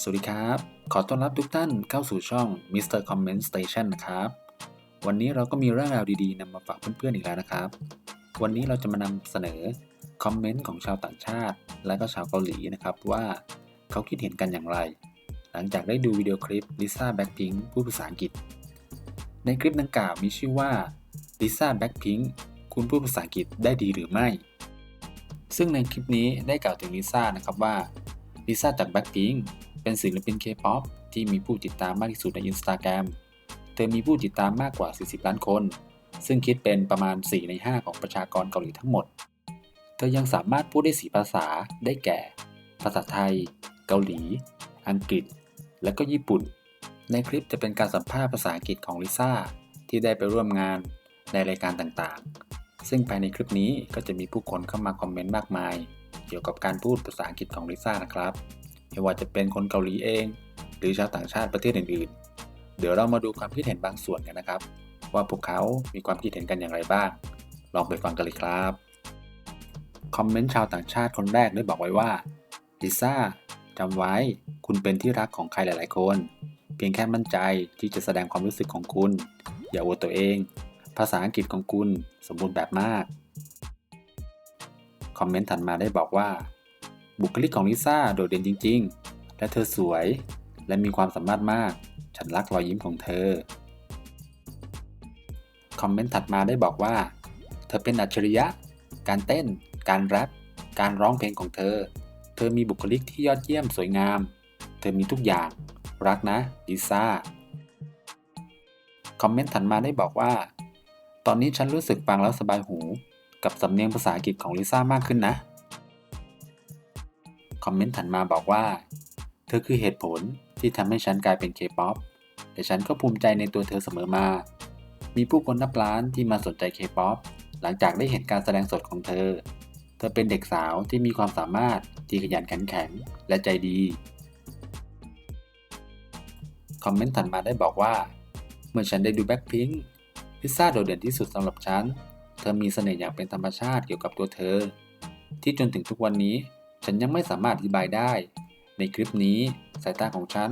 สวัสดีครับ ขอต้อนรับทุกท่านเข้าสู่ช่อง Mr. Comment Station นะครับ วันนี้เราก็มีเรื่องราวดีๆนำมาฝากเพื่อนๆอีกแล้วนะครับ วันนี้เราจะมานำเสนอคอมเมนต์ของชาวต่างชาติ และก็ชาวเกาหลีนะครับว่าเขาคิดเห็นกันอย่างไร หลังจากได้ดูวิดีโอคลิป Lisa Blackpink พูดภาษาอังกฤษ ในคลิปดังกล่าวมีชื่อว่า Lisa Blackpink คุณพูดภาษาอังกฤษได้ดีหรือไม่ ซึ่งในคลิปนี้ได้กล่าวถึงลิซ่านะครับว่า ลิซ่าจาก Blackpink เป็นศิลปินเคป๊อปที่มีผู้ติดตามมากที่สุดใน Instagram เธอมีผู้ติดตามมากกว่า 40 ล้านคน ซึ่งคิดเป็นประมาณ 4 ใน 5 ของประชากรเกาหลีทั้งหมด เธอยังสามารถพูดได้ 4 ภาษาได้แก่ ภาษาไทย เกาหลี อังกฤษ และก็ญี่ปุ่น ในคลิปจะเป็นการสัมภาษณ์ภาษาอังกฤษของลิซ่าที่ได้ไปร่วมงานในรายการต่างๆ ซึ่งภายในคลิปนี้ก็จะมีผู้คนเข้ามาคอมเมนต์มากมาย เกี่ยวกับการพูดภาษาอังกฤษของลิซ่านะครับไม่ว่าจะเป็นคนเกาหลีเอง หรือชาวต่างชาติประเทศอื่นๆ เดี๋ยวเรามาดูความคิดเห็นบางส่วนกันนะครับ ว่าพวกเขามีความคิดเห็นกันอย่างไรบ้าง ลองไปฟังกันเลยครับคอมเมนต์ชาวต่างชาติคนแรกได้บอกไว้ว่าลิซ่าจำไว้คุณเป็นที่รักของใครหลาย ๆ คน เพียงแค่มั่นใจที่จะแสดงความรู้สึกของคุณ อย่าอวดตัวเอง ภาษาอังกฤษของคุณสมบูรณ์แบบมาก คอมเมนต์ถัดมาได้บอกว่า บุคลิกของลิซ่าโดดเด่นจริง ๆ และเธอสวย และมีความสามารถมาก ฉันรักรอยยิ้มของเธอ คอมเมนต์ถัดมาได้บอกว่า เธอเป็นอัจฉริยะ การเต้น การแรปการร้องเพลงของเธอ เธอมีบุคลิกที่ยอดเยี่ยมสวยงาม เธอมีทุกอย่าง รักนะลิซ่า คอมเมนต์ถัดมาได้บอกว่า ตอนนี้ฉันรู้สึกฟังแล้วสบายหู กับสำเนียงภาษาอังกฤษของลิซ่ามากขึ้นนะ คอมเมนต์ถัดมาบอกว่า เธอคือเหตุผลที่ทำให้ฉันกลายเป็นเคป๊อปแต่ฉันก็ภูมิใจในตัวเธอเสมอมา มีผู้คนนับล้านที่มาสนใจเคป๊อปหลังจากได้เห็นการแสดงสดของเธอ เธอเป็นเด็กสาวที่มีความสามารถที่ขยันขันแข็งและใจดี คอมเมนต์ถัดมาได้บอกว่า เมื่อฉันได้ดูแบ็คพิงค์พิซซ่าโดดเด่นที่สุดสำหรับฉัน ธอมีเสน่ห์อย่างเป็นธรรมชาติเกี่ยวกับตัวเธอ ที่จนถึงทุกวันนี้ฉันยังไม่สามารถอธิบายได้ ในคลิปนี้สายตาของฉัน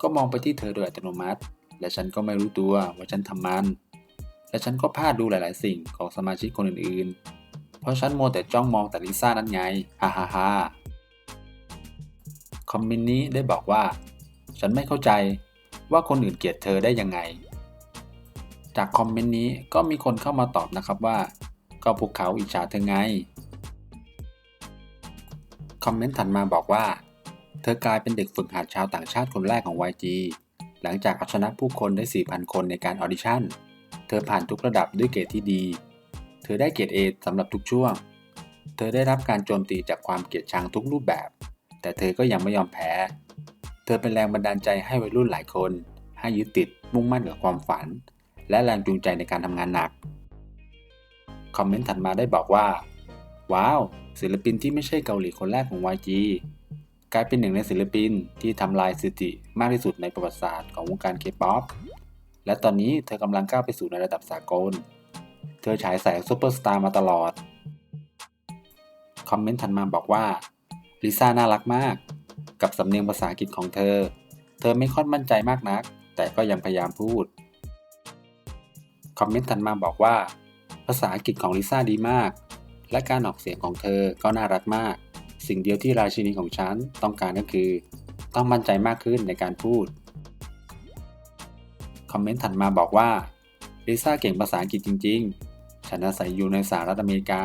ก็มองไปที่เธอโดยอัตโนมัติ และฉันก็ไม่รู้ตัวว่าฉันทำมัน และฉันก็พลาดดูหลาย ๆ สิ่งของสมาชิกคนอื่น ๆ เพราะฉันโมแต่จ้องมองแต่ลิซ่านั่นไงฮ่าฮ่าฮ่าคอมเมนต์นี้ได้บอกว่า ฉันไม่เข้าใจว่าคนอื่นเกลียดเธอได้ยังไง จากคอมเมนต์นี้ก็มีคนเข้ามาตอบนะครับว่า ก็พวกเขาอิจฉาเธอไง คอมเมนต์ถัดมาบอกว่า เธอกลายเป็นเด็กฝึกหัดชาวต่างชาติคนแรกของ YG หลังจากเอาชนะผู้คนได้ 4,000 คนในการออดิชั่น เธอผ่านทุกระดับด้วยเกรดที่ดี เธอได้เกรด A สำหรับทุกช่วง เธอได้รับการโจมตีจากความเกลียดชังทุกรูปแบบ แต่เธอก็ยังไม่ยอมแพ้ เธอเป็นแรงบันดาลใจให้วัยรุ่นหลายคน ให้ยึดติดมุ่งมั่นกับความฝัน และแรงจูงใจในการทำงานหนัก คอมเมนต์ถัดมาได้บอกว่า ว้าว ศิลปินที่ไม่ใช่เกาหลีคนแรกของ YG กลายเป็นหนึ่งในศิลปินที่ทำลายสถิติมากที่สุดในประวัติศาสตร์ของวงการเคป๊อปและตอนนี้เธอกำลังก้าวไปสู่ในระดับสากล เธอฉายแสงซูเปอร์สตาร์มาตลอด คอมเมนต์ถัดมาบอกว่าลิซ่าน่ารักมาก กับสำเนียงภาษาอังกฤษของเธอ เธอไม่ค่อยมั่นใจมากนัก แต่ก็ยังพยายามพูด คอมเมนต์ถัดมาบอกว่า ภาษาอังกฤษของลิซ่าดีมาก และการออกเสียงของเธอก็น่ารักมาก สิ่งเดียวที่ราชินีของฉันต้องการก็คือ ต้องมั่นใจมากขึ้นในการพูด คอมเมนต์ถัดมาบอกว่าลิซ่าเก่งภาษาอังกฤษจริง ๆ ฉันอาศัยอยู่ในสหรัฐอเมริกา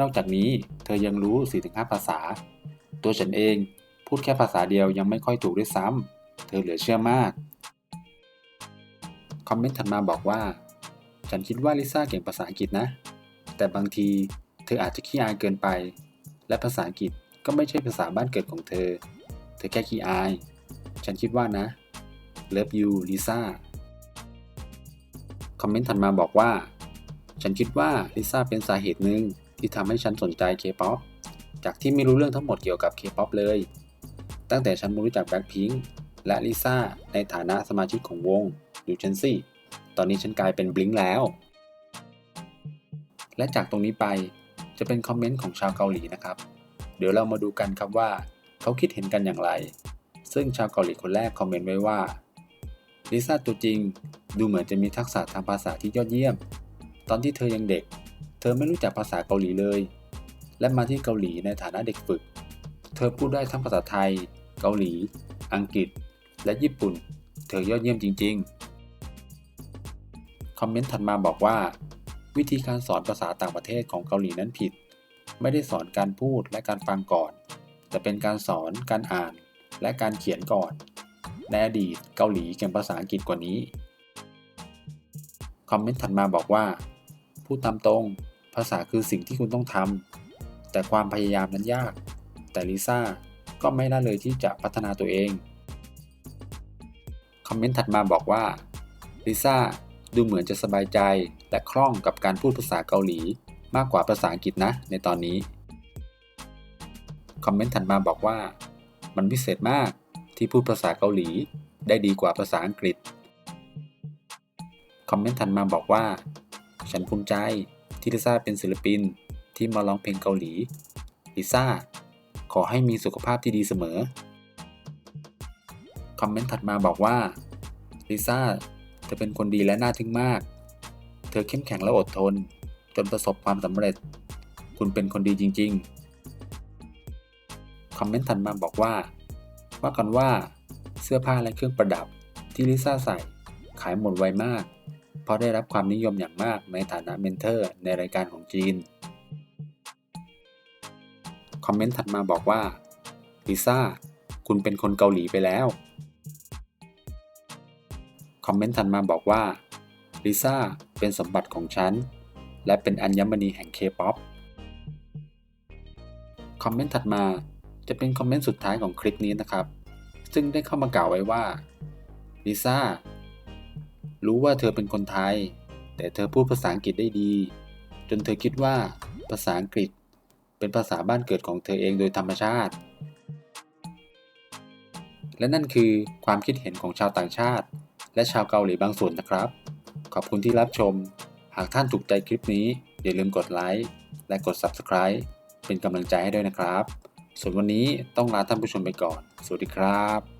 นอกจากนี้เธอยังรู้ 4-5 ภาษา ตัวฉันเองพูดแค่ภาษาเดียวยังไม่ค่อยถูกด้วยซ้ำ เธอเหลือเชื่อมาก คอมเมนต์ถัดมาบอกว่า ฉันคิดว่าลิซ่าเก่งภาษาอังกฤษนะ แต่บางทีเธออาจจะขี้อายเกินไป และภาษาอังกฤษก็ไม่ใช่ภาษาบ้านเกิดของเธอ เธอแค่ขี้อาย ฉันคิดว่านะ Love you Lisa คอมเมนต์ถัดมาบอกว่า ฉันคิดว่าลิซ่าเป็นสาเหตุหนึ่งที่ทำให้ฉันสนใจเคป๊อปจากที่ไม่รู้เรื่องทั้งหมดเกี่ยวกับเคป๊อปเลย ตั้งแต่ฉันรู้จักแบล็คพิงค์และลิซ่าในฐานะสมาชิกของวงดูเชนซี่ อนนี้ฉันกลายเป็นบลิงแล้ว และจากตรงนี้ไปจะเป็นคอมเมนต์ของชาวเกาหลีนะครับ เดี๋ยวเรามาดูกันครับว่า เขาคิดเห็นกันอย่างไร ซึ่งชาวเกาหลีคนแรกคอมเมนต์ไว้ว่าลิซ่าตัวจริง ดูเหมือนจะมีทักษะทางภาษาที่ยอดเยี่ยม ตอนที่เธอยังเด็ก เธอไม่รู้จักภาษาเกาหลีเลย และมาที่เกาหลีในฐานะเด็กฝึก เธอพูดได้ทั้งภาษาไทย เกาหลี อังกฤษ และญี่ปุ่น เธอยอดเยี่ยมจริง ๆ คอมเมนต์ถัดมาบอกว่า วิธีการสอนภาษาต่างประเทศของเกาหลีนั้นผิด ไม่ได้สอนการพูดและการฟังก่อน แต่เป็นการสอนการอ่านและการเขียนก่อนในอดีตเกาหลีเก่งภาษาอังกฤษกว่านี้ คอมเมนต์ถัดมาบอกว่า พูดตามตรง ภาษาคือสิ่งที่คุณต้องทำ แต่ความพยายามนั้นยาก แต่ลิซ่าก็ไม่ละเลยที่จะพัฒนาตัวเอง คอมเมนต์ถัดมาบอกว่าลิซ่า ดูเหมือนจะสบายใจและคล่องกับการพูดภาษาเกาหลี มากกว่าภาษาอังกฤษนะ ในตอนนี้ คอมเมนต์ถัดมาบอกว่า มันพิเศษมากที่พูดภาษาเกาหลี ได้ดีกว่าภาษาอังกฤษ คอมเมนต์ถัดมาบอกว่า ฉันภูมิใจที่ลิซ่าเป็นศิลปินที่มาร้องเพลงเกาหลี ลิซ่า ขอให้มีสุขภาพที่ดีเสมอ คอมเมนต์ถัดมาบอกว่า ลิซ่า ธอเป็นคนดีและน่าทึ่งมาก เธอเข้มแข็งและอดทน จนประสบความสำเร็จ คุณเป็นคนดีจริง ๆ คอมเมนต์ถัดมาบอกว่า ว่ากันว่า เสื้อผ้าและเครื่องประดับที่ลิซ่าใส่ขายหมดไวมาก เพราะได้รับความนิยมอย่างมากในฐานะเมนเทอร์ในรายการของจีน คอมเมนต์ถัดมาบอกว่าลิซ่า คุณเป็นคนเกาหลีไปแล้ว อมเมนต์ถัดมาบอกว่าลิซ่าเป็นสมบัติของฉัน และเป็นอัญมณีแห่งเคป๊อปคอมเมนต์ถัดมาจะเป็นคอมเมนต์สุดท้ายของคลิปนี้นะครับ ซึ่งได้เข้ามากล่าวไว้ว่าลิซ่ารู้ว่าเธอเป็นคนไทย แต่เธอพูดภาษาอังกฤษได้ดี จนเธอคิดว่าภาษาอังกฤษเป็นภาษาบ้านเกิดของเธอเองโดยธรรมชาติ และนั่นคือความคิดเห็นของชาวต่างชาติ และชาวเกาหลีบางส่วนนะครับ ขอบคุณที่รับชม หากท่านถูกใจคลิปนี้ อย่าลืมกดไลค์และกด Subscribe เป็นกำลังใจให้ด้วยนะครับ ส่วนวันนี้ต้องลาท่านผู้ชมไปก่อน สวัสดีครับ